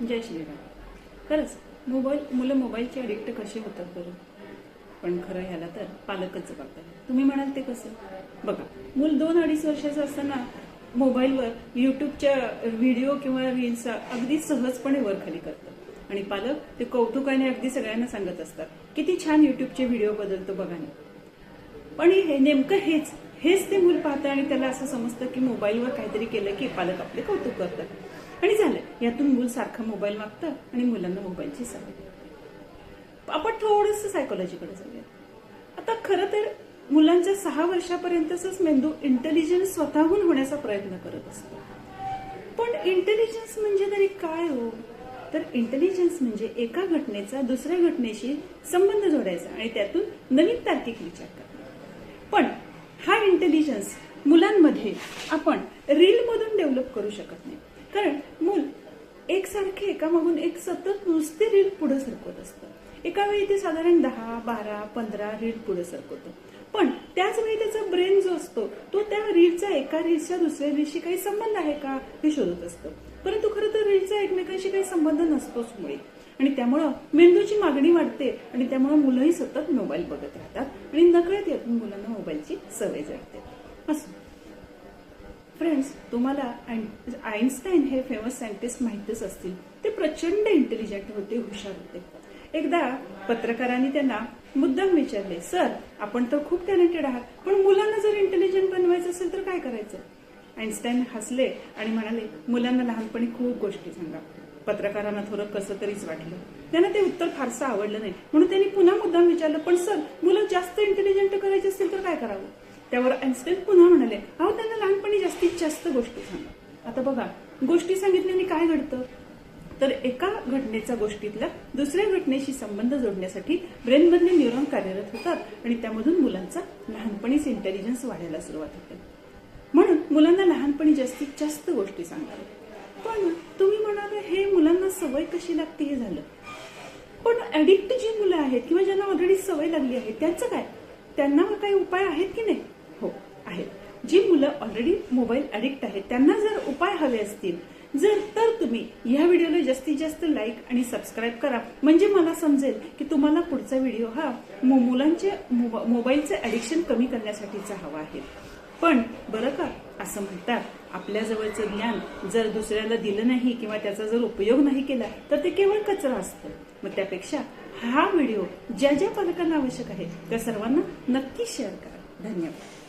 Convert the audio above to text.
जय श्रीराम. खरंच मोबाईल मुलं मोबाईलचे अडिक्ट कसे होतात बरं? पण खरं ह्याला तर पालकच जबाबदार तुम्ही म्हणाल ते कसं? बघा मूल दोन अडीच वर्षाचं असताना मोबाईलवर युट्यूबच्या व्हिडिओ किंवा रील्स अगदी सहजपणे वर खाली करतात. आणि पालक ते कौतुकाने अगदी सगळ्यांना सांगत असतात किती छान युट्यूबचे व्हिडिओ बदलतो बघा ना. पण हे नेमकं हेच हेच ते मूल पाहतं आणि त्याला असं समजतं की मोबाईलवर काहीतरी केलं की पालक आपले कौतुक करतात. आणि झालं. यातून मूल सारखं मोबाईल मागतं आणि मुलांना मोबाईलची सवय आपण थोडंसं सायकोलॉजीकडे जाऊया. आता खरं तर मुलांच्या सहा वर्षापर्यंतच मेंदू इंटेलिजन्स स्वतःहून होण्याचा प्रयत्न करत असतो. पण इंटेलिजन्स म्हणजे तरी काय हो? तर इंटेलिजन्स म्हणजे एका घटनेचा दुसऱ्या घटनेशी संबंध जोडायचा आणि त्यातून नवीन तार्किक विचार करणे. पण हा इंटेलिजन्स मुलांमध्ये आपण रीलमधून डेव्हलप करू शकत नाही. कारण सारखे एकामागून एक सतत नुसते रील पुढे सरकवत असतं. एका वेळी ते साधारण दहा बारा पंधरा रील पुढे सरकवतं. पण त्याच वेळी त्याचा ब्रेन जो असतो तो त्या रीलचा एका रीलच्या दुसऱ्या रीलशी काही संबंध आहे का हे शोधत असतं. परंतु खरं तर रीलचा एकमेकांशी काही संबंध नसतोच मुळे. आणि त्यामुळं मेंदूची मागणी वाढते आणि त्यामुळं मुलंही सतत मोबाईल बघत राहतात आणि नकळत यातून मुलांना मोबाईलची सवय जडते असो. फ्रेंड्स तुम्हाला आईन्स्टाईन हे फेमस सायंटिस्ट माहितीच असतील. ते प्रचंड इंटेलिजंट होते हुशार होते. एकदा पत्रकारांनी त्यांना मुद्दाम विचारले सर आपण तर खूप टॅलेंटेड आहात पण मुलांना जर इंटेलिजंट बनवायचं असेल तर काय करायचं? आईन्स्टाईन हसले आणि म्हणाले मुलांना लहानपणी खूप गोष्टी सांगा. पत्रकारांना थोडं कसं तरीच वाटलं. त्यांना ते उत्तर फारसं आवडलं नाही. म्हणून त्यांनी पुन्हा मुद्दाम विचारलं पण सर मुलं जास्त इंटेलिजंट करायचे असतील तर काय करावं? त्यावर आईन्स्टाईन पुन्हा म्हणाले अहो त्यांना लहानपणी जास्तीत जास्त गोष्टी सांगा. आता बघा गोष्टी सांगितल्याने काय घडतं? तर एका घटनेचा गोष्टीतल्या दुसऱ्या घटनेशी संबंध जोडण्यासाठी ब्रेनमधले न्यूरॉन कार्यरत होतात आणि त्यामधून मुलांचा लहानपणीच इंटेलिजन्स वाढायला सुरुवात होते. म्हणून मुलांना लहानपणी जास्तीत जास्त गोष्टी सांगाव्या पण तुम्ही म्हणाल हे मुलांना सवय कशी लागते हे झालं? पण ऍडिक्ट जी मुलं आहेत किंवा ज्यांना ऑलरेडी सवय लागली आहे त्यांचं काय? त्यांना काही उपाय आहेत की नाही? हो आहेत. जी मुलं ऑलरेडी मोबाईल अडिक्ट आहेत त्यांना जर उपाय हवे असतील जर तर तुम्ही ह्या व्हिडिओला जास्तीत जास्त लाईक आणि सबस्क्राईब करा. म्हणजे मला समजेल की तुम्हाला पुढचा व्हिडिओ हा मु- मुलांचे मोबाईलचे ॲडिक्शन कमी करण्यासाठीचा हवा आहे. पण बरं का असं म्हणतात आपल्या जवळचं ज्ञान जर दुसऱ्याला दिलं नाही किंवा त्याचा जर उपयोग नाही केला तर ते केवळ कचरा असतं. मग त्यापेक्षा हा व्हिडिओ ज्या ज्या पालकांना आवश्यक आहे त्या सर्वांना नक्की शेअर करा. धन्यवाद.